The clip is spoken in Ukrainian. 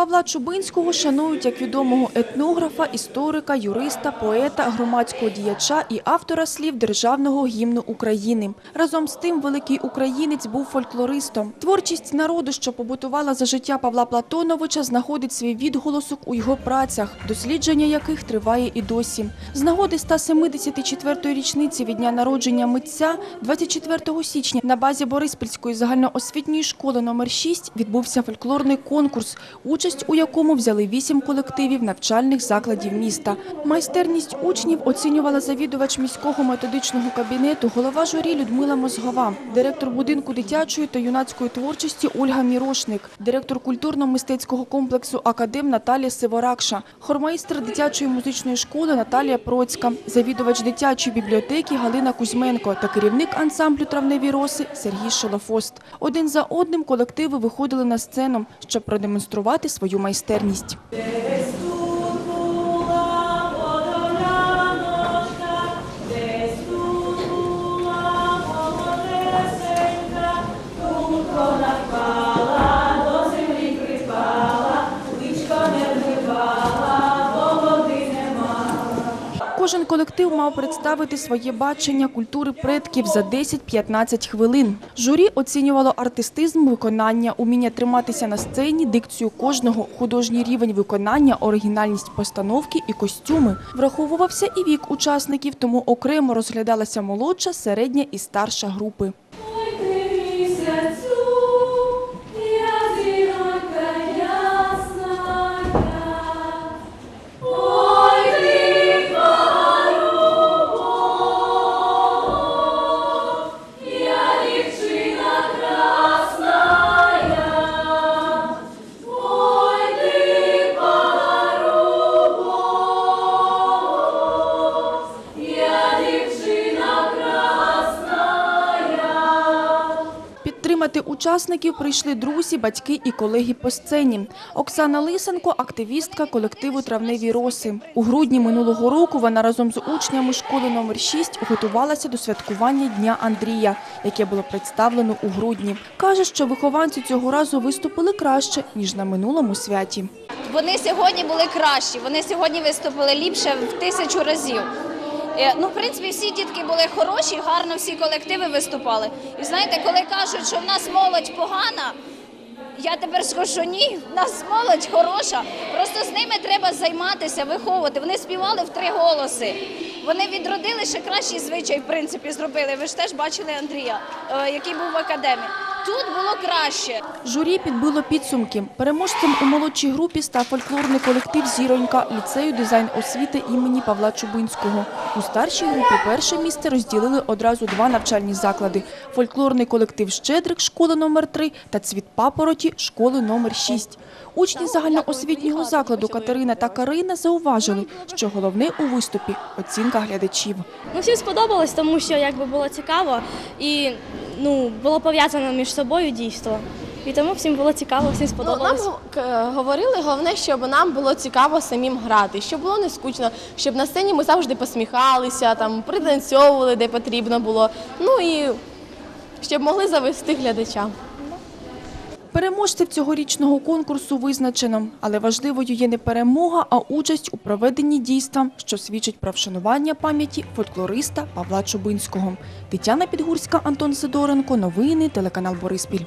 Павла Чубинського шанують як відомого етнографа, історика, юриста, поета, громадського діяча і автора слів Державного гімну України. Разом з тим, великий українець був фольклористом. Творчість народу, що побутувала за життя Павла Платоновича, знаходить свій відголосок у його працях, дослідження яких триває і досі. З нагоди 174-ї річниці від дня народження митця 24 січня на базі Бориспільської загальноосвітньої школи номер 6 відбувся фольклорний конкурс, участь у якому взяли вісім колективів навчальних закладів міста. Майстерність учнів оцінювала завідувач міського методичного кабінету, голова журі Людмила Мозгова, директор будинку дитячої та юнацької творчості Ольга Мірошник, директор культурно-мистецького комплексу Академ Наталія Сиворакша, хормейстер дитячої музичної школи Наталія Процька, завідувач дитячої бібліотеки Галина Кузьменко та керівник ансамблю травневі роси Сергій Шолофост. Один за одним колективи виходили на сцену, щоб продемонструвати свою майстерність. Колектив мав представити своє бачення культури предків за 10-15 хвилин. Журі оцінювало артистизм виконання, уміння триматися на сцені, дикцію кожного, художній рівень виконання, оригінальність постановки і костюми. Враховувався і вік учасників, тому окремо розглядалася молодша, середня і старша групи. Підтримати учасників прийшли друзі, батьки і колеги по сцені. Оксана Лисенко – активістка колективу «Травневі роси». У грудні минулого року вона разом з учнями школи номер 6 готувалася до святкування Дня Андрія, яке було представлено у грудні. Каже, що вихованці цього разу виступили краще, ніж на минулому святі. Вони сьогодні були кращі, вони сьогодні виступили ліпше в тисячу разів. Е, Ну, в принципі, всі дітки були хороші, гарно всі колективи виступали. І знаєте, коли кажуть, що в нас молодь погана, я тепер скажу, що ні, в нас молодь хороша. Просто з ними треба займатися, виховувати. Вони співали в три голоси. Вони відродили ще кращий звичай, в принципі, зробили. Ви ж теж бачили Андрія, е, який був в академії. Тут було краще. Журі підбило підсумки. Переможцем у молодшій групі став фольклорний колектив «Зіронька» ліцею дизайн освіти імені Павла Чубинського. У старшій групі перше місце розділили одразу два навчальні заклади – фольклорний колектив «Щедрик» школи номер 3 та «Цвіт папороті» школи номер 6. Учні загальноосвітнього закладу Катерина та Карина зауважили, що головне у виступі – оцінка глядачів. Ну, всім сподобалось, тому що якби було цікаво і ну, було пов'язано між собою дійство. І тому всім було цікаво, всім Ну, нам к- говорили, головне, щоб нам було цікаво самим грати, щоб було не скучно, щоб на сцені ми завжди посміхалися, там пританцьовували, де потрібно було. Ну і щоб могли завести глядача. Переможців цьогорічного конкурсу визначено, але важливою є не перемога, а участь у проведенні дійства, що свідчить про вшанування пам'яті фольклориста Павла Чубинського. Тетяна Підгурська, Антон Сидоренко. Новини, телеканал Бориспіль.